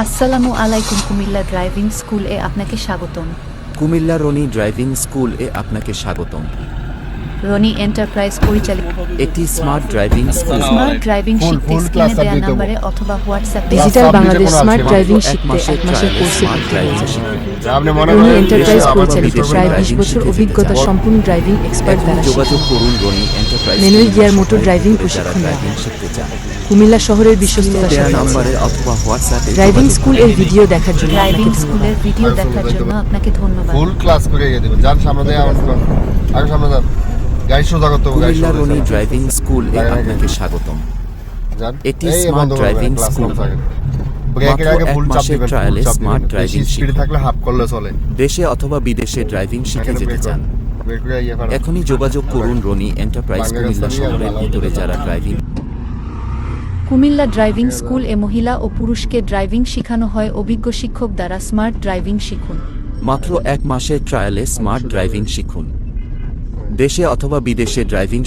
আসসালামু আলাইকুম, Comilla driving school এ আপনাকে স্বাগতম। কুমিল্লা রনি ড্রাইভিং স্কুল এ আপনাকে স্বাগতম। রনি এন্টারপ্রাইজ পরিচালিত একটি smart driving school smart driving শিখতে স্ক্রিনে দেওয়া নম্বরে অথবা WhatsApp digital Bangladesh smart driving এক শিখতে এক মাসের কোর্সে মনে রনি করেন এন্টারপ্রাইজ পরিচালিত প্রায় বিশ বছর অভিজ্ঞতা। সম্পূর্ণ ড্রাইভিং এক্সপার্ট দ্বারা যোগাযোগ করুন Roni enterprise manual gear motor driving প্রশিক্ষণ ড্রাইভিং শিখতে চান কুমিল্লা শহরের সাথে নম্বরে অথবা হোয়াটসঅ্যাপে ড্রাইভিং স্কুলের ভিডিও দেখার জন্য ড্রাইভিং স্কুলের ভিডিও দেখার জন্য আপনাকে ধন্যবাদ। ফুল ক্লাস করে গিয়ে দেবেন। যার সামনে দিয়ে আমার আগে সামনে যান। গাড়ি সোজা করতে হবে গাড়ি সোজা রনি করতে হবে। ড্রাইভিং স্কুল এ আপনাকে স্বাগতম। এটি। ব্রেকের আগে ফুল চাপ দিবেন স্পিড। থাকলে হাফ করলে চলে। দেশে অথবা বিদেশে ড্রাইভিং শিখে যেতে চান। ইয়ে। এখনই যোগাযোগ করুন রনি এন্টারপ্রাইজ কুমিল্লা শহরের ভিতরে যারা ড্রাইভিং কুমিল্লা ড্রাইভিং স্কুল এ মহিলা ও পুরুষকে ড্রাইভিং শেখানো হয়। অভিজ্ঞ শিক্ষক দ্বারা স্মার্ট ড্রাইভিং শিখুন। মাত্র এক মাসের ট্রায়ালে স্মার্ট ড্রাইভিং শিখুন। দেশে অথবা বিদেশে ড্রাইভিং